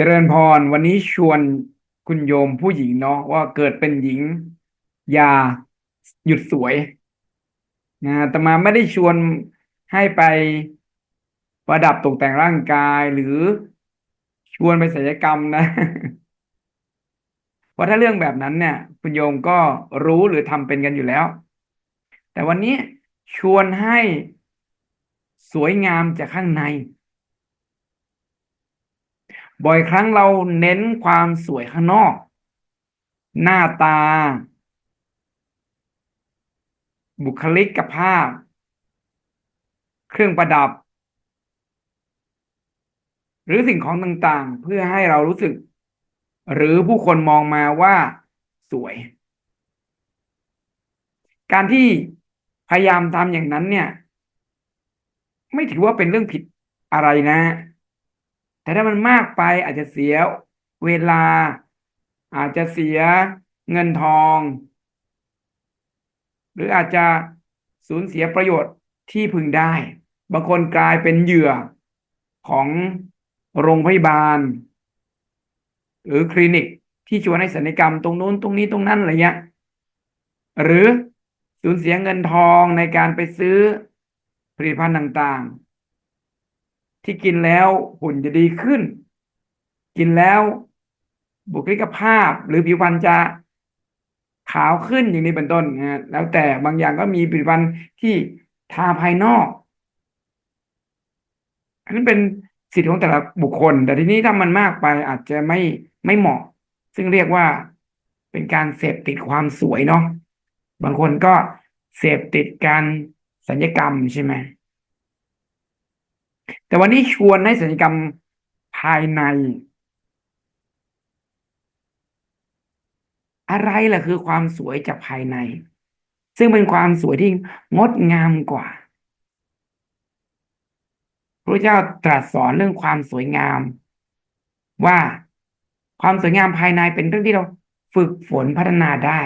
เจริญพร วันนี้ชวนคุณโยมผู้หญิงเนาะว่าเกิดเป็นหญิง อย่าหยุดสวยนะอาตมาไม่ได้ชวนให้ไปประดับตกแต่งร่างกายหรือชวนไปศัลยกรรมนะเพราะถ้าเรื่องแบบนั้นเนี่ย คุณโยมก็รู้หรือทำเป็นกันอยู่แล้ว แต่วันนี้ชวนให้สวยงามจากข้างใน บ่อยครั้งเราเน้นความสวยข้างนอก หน้าตา บุคลิกภาพ เครื่องประดับ หรือสิ่งของต่างๆ เพื่อให้เรารู้สึก หรือผู้คนมองมาว่าสวย การที่พยายามทำอย่างนั้นเนี่ย ไม่ถือว่าเป็นเรื่องผิดอะไรนะ แต่ถ้ามันมากไปอาจจะเสียเวลา อาจจะเสียเงินทอง หรืออาจจะสูญเสียประโยชน์ที่พึงได้ บางคนกลายเป็นเหยื่อของโรงพยาบาล หรือคลินิกที่ชวนให้ศัลยกรรมตรงนู้นตรงนี้ตรงนั้นอะไรเงี้ยหรือสูญเสียเงินทองในการไปซื้อผลิตภัณฑ์ต่างๆ ที่กินแล้วหุ่นจะดีขึ้น กินแล้วบุคลิกภาพหรือผิวพรรณจะขาวขึ้นอย่างนี้เป็นต้นนะแล้วแต่บางอย่างก็มีผลิตภัณฑ์ที่ทาภายนอก อันนั้นเป็นสิทธิของแต่ละบุคคล แต่ทีนี้ถ้ามันมากไปอาจจะไม่ไม่เหมาะ ซึ่งเรียกว่าเป็นการเสพติดความสวยเนาะบางคนก็เสพติดการสัญญกรรมใช่ไหม แต่วันนี้ชวนให้สัญญกรรมภายใน อะไรล่ะคือความสวยจากภายใน ซึ่งเป็นความสวยที่งดงามกว่าพระเจ้าตรัสสอนเรื่องความสวยงาม ว่าความสวยงามภายในเป็นเรื่องที่เราฝึกฝนพัฒนาได้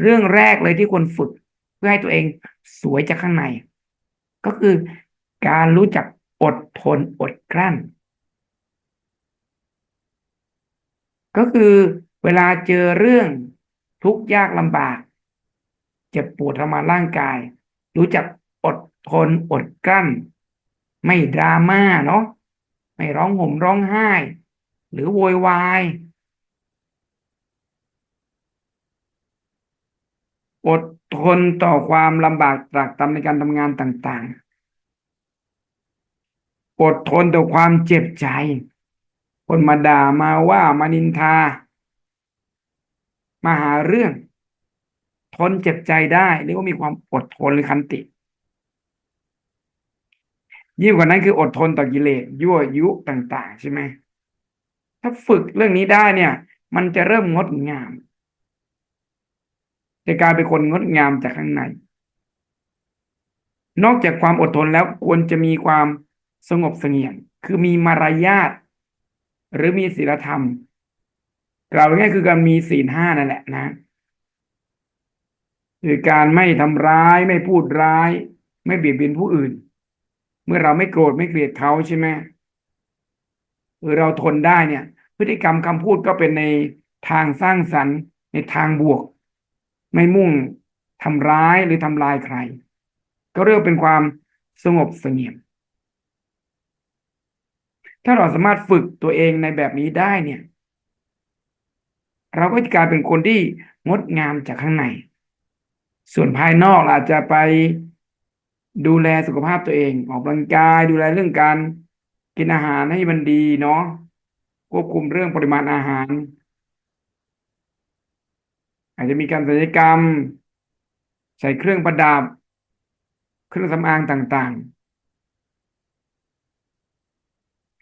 เรื่องแรกเลยที่ควรฝึกเพื่อให้ตัวเองสวยจากข้างใน ก็คือการรู้จักอดทนอดกลั้น ก็คือเวลาเจอเรื่องทุกข์ยากลำบาก เจ็บปวดทรมานร่างกาย รู้จักอดทนอดกลั้น ไม่ดราม่าเนาะไม่ร้องห่มร้องไห้ หรือโวยวายอด ทนต่อความลำบากตรากตรำในการทำงานต่าง ๆ อดทนต่อความเจ็บใจ คนมาด่ามาว่ามานินทา มาหาเรื่อง ทนเจ็บใจได้เรียกว่ามีความอดทนหรือคันติ ยิ่งกว่านั้นคืออดทนต่อกิเลสยั่วยุต่าง ๆ ใช่ไหมถ้าฝึกเรื่องนี้ได้เนี่ย มันจะเริ่มงดงาม จะกลายเป็นคนงดงามจากข้างใน นอกจากความอดทนแล้วควรจะมีความสงบเสงี่ยมคือมีมารยาทหรือมีศีลธรรม กล่าวง่ายๆคือการมีศีลห้านั่นแหละนะคือการไม่ทำร้ายไม่พูดร้าย ไม่เบียดเบียนผู้อื่น เมื่อเราไม่โกรธไม่เกลียดเขาใช่ไหมหรือเราทนได้เนี่ย พฤติกรรมคำพูดก็เป็นในทางสร้างสรรค์ในทางบวก ไม่มุ่งทำร้ายหรือทำลายใคร ก็เรียกเป็นความสงบเสงี่ยม ถ้าเราสามารถฝึกตัวเองในแบบนี้ได้เนี่ย เราก็จะกลายเป็นคนที่งดงามจากข้างใน ส่วนภายนอกอาจจะไปดูแลสุขภาพตัวเอง ออกกำลังกายดูแลเรื่องการกินอาหารให้มันดีเนาะควบคุมเรื่องปริมาณอาหาร อาจจะมีการศัลยกรรม ใส่เครื่องประดับ เครื่องสำอางต่างๆ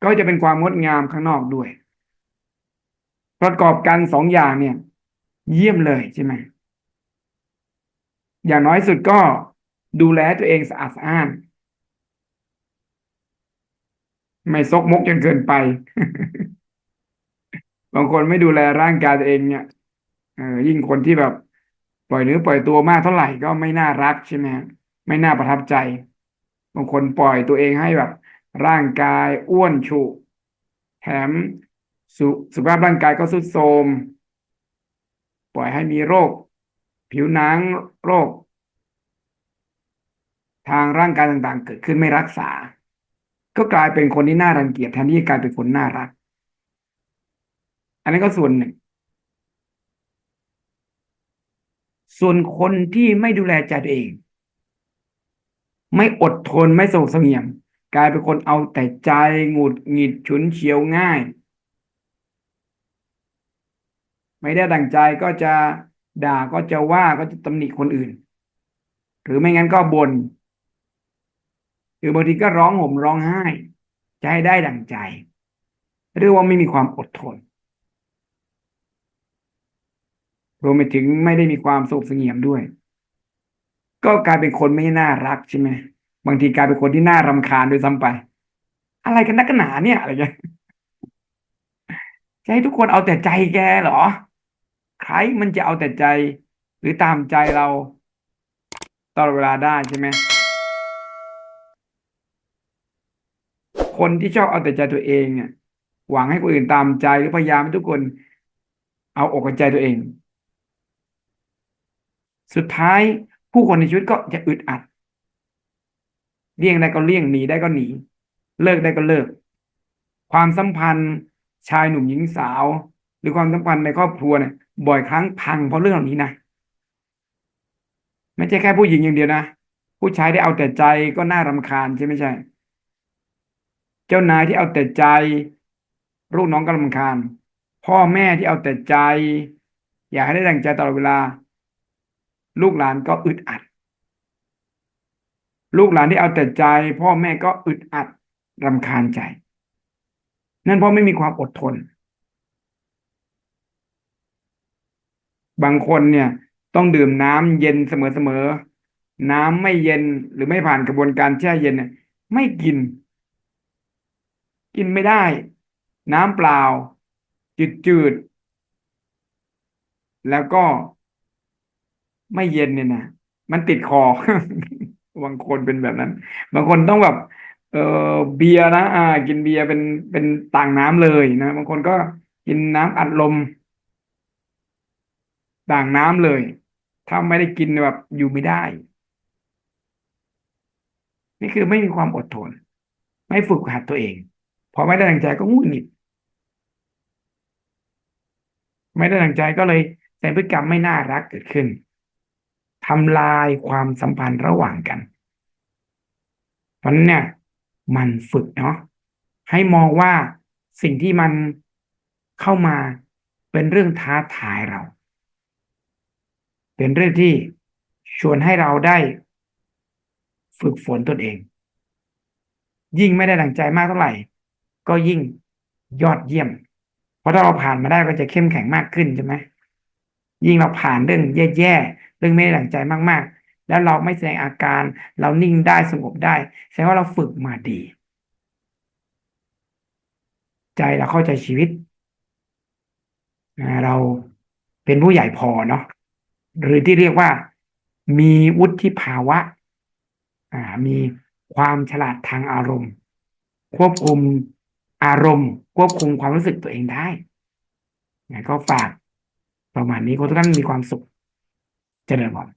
ก็จะเป็นความงดงามข้างนอกด้วย ประกอบกันสองอย่างเนี่ย เยี่ยมเลยใช่ไหมอย่างน้อยสุดก็ดูแลตัวเองสะอาดสะอ้าน ไม่ซกมกจนเกินไป บางคนไม่ดูแลร่างกายตัวเองเนี่ย เออยิ่งคนที่แบบปล่อยเนื้อปล่อยตัวมากเท่าไหร่ก็ไม่น่ารักใช่ไหมไม่น่าประทับใจบางคนปล่อยตัวเองให้แบบ ร่างกายอ้วนฉุแถมสุสุขภาพร่างกายก็ทรุดโทมปล่อยให้มีโรค ผิวหนังโรค ทางร่างกายต่างๆ เกิดขึ้นไม่รักษา ก็กลายเป็นคนที่น่ารังเกียจแทนที่จะกลายเป็นคนน่ารัก อันนั้นก็ส่วนหนึ่ง ส่วนคนที่ไม่ดูแลใจตัวเอง ไม่อดทนไม่สงบเสงี่ยม กลายเป็นคนเอาแต่ใจหงุดหงิดฉุนเฉียวง่าย ไม่ได้ดังใจก็จะด่าก็จะว่าก็จะตำหนิคนอื่น หรือไม่งั้นก็บน่นหรือบางทีก็ร้องห่มร้องไห้จะให้ได้ดังใจเรียกว่าไม่มีความอดทน รวมไปถึงไม่ได้มีความสงบเสงี่ยมด้วย ก็กลายเป็นคนไม่น่ารักใช่ไหมบางทีกลายเป็นคนที่น่ารำคาญด้วยซ้ำไป อะไรกันนักกันหนาเนี่ยอะไรเงี้ยจะให้ทุกคนเอาแต่ใจแกเหรอ ใครมันจะเอาแต่ใจ หรือตามใจเราตลอดเวลาได้ใช่ไหมคนที่ชอบเอาแต่ใจตัวเองเนี่ยหวังให้คนอื่นตามใจหรือพยายามให้ทุกคนเอาอกเอาใจตัวเอง สุดท้ายผู้คนในชีวิตก็จะอึดอัด เลี่ยงได้ก็เลี่ยงหนีได้ก็หนี เลิกได้ก็เลิก ความสัมพันธ์ชายหนุ่มหญิงสาว หรือความสัมพันธ์ในครอบครัวเนี่ยบ่อยครั้งพังเพราะเรื่องเหล่านี้นะไม่ใช่แค่ผู้หญิงอย่างเดียวนะผู้ชายที่เอาแต่ใจก็น่ารำคาญใช่ไม่ใช่ เจ้านายที่เอาแต่ใจ ลูกน้องก็รำคาญ พ่อแม่ที่เอาแต่ใจ อยากให้ได้ดังใจตลอดเวลา ลูกหลานก็อึดอัด ลูกหลานที่เอาแต่ใจ พ่อแม่ก็อึดอัดรำคาญใจ นั่นเพราะไม่มีความอดทน บางคนเนี่ย ต้องดื่มน้ำเย็นเสมอๆน้ำไม่เย็นหรือไม่ผ่านกระบวนการแช่เย็นเนี่ย ไม่กิน กินไม่ได้ น้ำเปล่า จืดๆแล้วก็ ไม่เย็นเนี่ยนะมันติดคอบางคนเป็นแบบนั้น บางคนต้องแบบ เออเบียร์นะอ่า กินเบียร์เป็นเป็นต่างน้ำเลยนะบางคนก็กินน้ำอัดลมต่างน้ำเลย ถ้าไม่ได้กินแบบอยู่ไม่ได้ นี่คือไม่มีความอดทน ไม่ฝึกหัดตัวเองพอไม่ได้ดังใจก็งุนหงิดไม่ได้ดังใจก็เลยแสดงพฤติกรรมไม่น่ารักเกิดขึ้น ทำลายความสัมพันธ์ระหว่างกันเพราะนั้นเนี่ยมันฝึกเนาะให้มองว่าสิ่งที่มันเข้ามาเป็นเรื่องท้าทายเรา เป็นเรื่องที่ชวนให้เราได้ฝึกฝนตนเอง ยิ่งไม่ได้ดังใจมากเท่าไหร่ ก็ยิ่งยอดเยี่ยม เพราะถ้าเราผ่านมาได้ก็จะเข้มแข็งมากขึ้นใช่ไหมยิ่งเราผ่านเรื่องแย่ๆ เรื่องไม่ได้ดังใจมากๆ แล้วเราไม่แสดงอาการ เรานิ่งได้สงบได้แสดงว่าเราฝึกมาดี ใจเราเข้าใจชีวิตเราเป็นผู้ใหญ่พอเนาะหรือที่เรียกว่า มีวุฒิภาวะมีความฉลาดทางอารมณ์ ควบคุมอารมณ์ ควบคุมความรู้สึกตัวเองได้ก็ฝากประมาณนี้ขอทุกท่านมีความสุข tenemos.